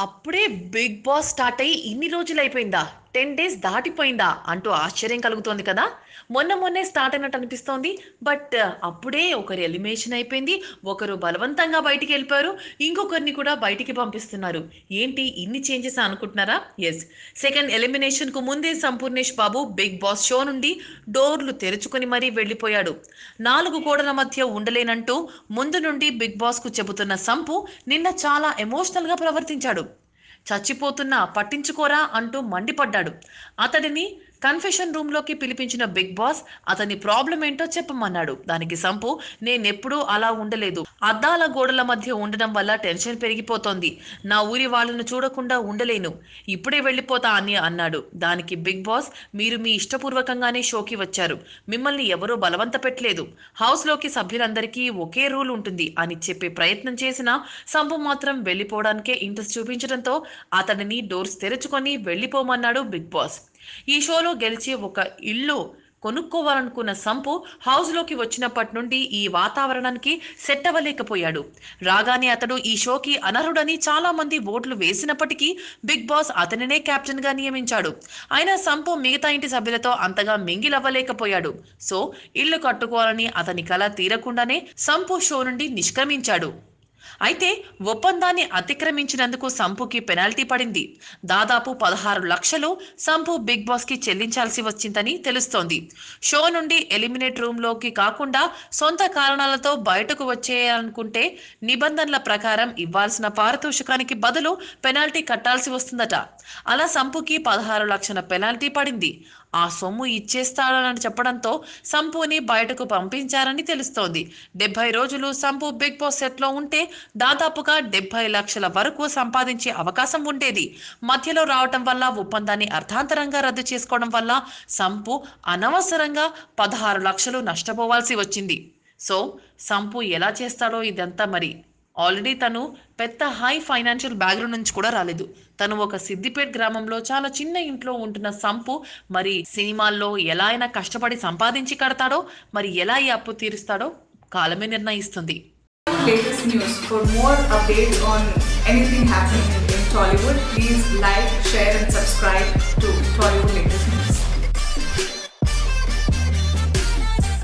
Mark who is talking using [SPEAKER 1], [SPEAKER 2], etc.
[SPEAKER 1] అప్పుడే big boss start అయ్యి ఇన్ని రోజులు అయిపోయిందా? టెన్ డేస్ దాటిపోయిందా? అంటూ ఆశ్చర్యం కలుగుతోంది కదా. మొన్న మొన్నే స్టార్ట్ అయినట్టు అనిపిస్తోంది. బట్ అప్పుడే ఒకరు ఎలిమినేషన్ అయిపోయింది. ఒకరు బలవంతంగా బయటికి వెళ్ళిపోయారు. ఇంకొకరిని కూడా బయటికి పంపిస్తున్నారు. ఏంటి ఇన్ని చేంజెస్ అనుకుంటున్నారా? ఎస్ సెకండ్ ఎలిమినేషన్కు ముందే Sampoornesh Babu big boss show నుండి డోర్లు తెరుచుకొని మరీ వెళ్ళిపోయాడు. నాలుగు గోడల మధ్య ఉండలేనంటూ ముందు నుండి బిగ్ బాస్కు చెబుతున్న సంపు నిన్న చాలా ఎమోషనల్గా ప్రవర్తించాడు. చచ్చిపోతున్నా పట్టించుకోరా అంటూ మండిపడ్డాడు. అతడిని కన్ఫెషన్ రూమ్లోకి పిలిపించిన బిగ్ బాస్ అతని ప్రాబ్లం ఏంటో చెప్పమన్నాడు. దానికి సంపు నేనెప్పుడూ అలా ఉండలేదు. అద్దాల గోడల మధ్య ఉండడం వల్ల టెన్షన్ పెరిగిపోతోంది. నా ఊరి వాళ్ళను చూడకుండా ఉండలేను. ఇప్పుడే వెళ్ళిపోతా అని అన్నాడు. దానికి బిగ్ బాస్ మీరు మీ ఇష్టపూర్వకంగానే షోకి వచ్చారు. మిమ్మల్ని ఎవరూ బలవంత పెట్టలేదు. హౌస్లోకి సభ్యులందరికీ ఒకే రూల్ ఉంటుంది అని చెప్పే ప్రయత్నం చేసిన సంపు మాత్రం వెళ్ళిపోవడానికే ఇంట్రెస్ట్ చూపించడంతో అతడిని డోర్స్ తెరుచుకొని వెళ్ళిపోమన్నాడు బిగ్ బాస్. ఈ షోలో గెలిచి ఒక ఇల్లు కొనుక్కోవాలనుకున్న సంపు హౌస్లోకి వచ్చినప్పటి నుండి ఈ వాతావరణానికి సెట్ అవ్వలేకపోయాడు రాగానే అతడు ఈ షోకి అనర్హుడని చాలా మంది ఓట్లు వేసినప్పటికీ బిగ్ బాస్ అతనినే కెప్టెన్గా నియమించాడు. అయినా సంపు మిగతా ఇంటి సభ్యులతో అంతగా మింగిలవ్వలేకపోయాడు. సో ఇల్లు కట్టుకోవాలని అతని కళ తీరకుండానే సంపు షో నుండి నిష్క్రమించాడు. అయితే ఒప్పందాన్ని అతిక్రమించినందుకు సంపుకి పెనాల్టీ పడింది. దాదాపు పదహారు లక్షలు సంపు బిగ్ బాస్కి చెల్లించాల్సి వచ్చిందని తెలుస్తోంది. షో నుండి ఎలిమినేట్ రూమ్లోకి కాకుండా సొంత కారణాలతో బయటకు వచ్చేయాలనుకుంటే నిబంధనల ప్రకారం ఇవ్వాల్సిన పారితోషికానికి బదులు పెనాల్టీ కట్టాల్సి వస్తుందట. అలా సంపుకి పదహారు లక్షల పెనాల్టీ పడింది. ఆ సొమ్ము ఇచ్చేస్తాడని చెప్పడంతో సంపుని బయటకు పంపించారని తెలుస్తోంది. డెబ్బై రోజులు సంపు బిగ్ బాస్ సెట్లో ఉంటే దాదాపుగా డెబ్బై లక్షల వరకు సంపాదించే అవకాశం ఉండేది. మధ్యలో రావటం వల్ల ఒప్పందాన్ని అర్థాంతరంగా రద్దు చేసుకోవడం వల్ల సంపు అనవసరంగా పదహారు లక్షలు నష్టపోవాల్సి వచ్చింది. సో సంపు ఎలా చేస్తాడో ఇదంతా మరి ఆల్రెడీ తను పెద్ద హై ఫైనాన్షియల్ బ్యాక్గ్రౌండ్ నుంచి కూడా రాలేదు తను ఒక సిద్దిపేట్ గ్రామంలో చాలా చిన్న ఇంట్లో ఉంటున్న సంపు మరి సినిమాల్లో ఎలా అయినా కష్టపడి సంపాదించి కడతాడో మరి ఎలా ఈ అప్పు తీరుస్తాడో కాలమే నిర్ణయిస్తుంది
[SPEAKER 2] latest news. For more updates on anything happening in Tollywood, please like, share, and subscribe to Tollywood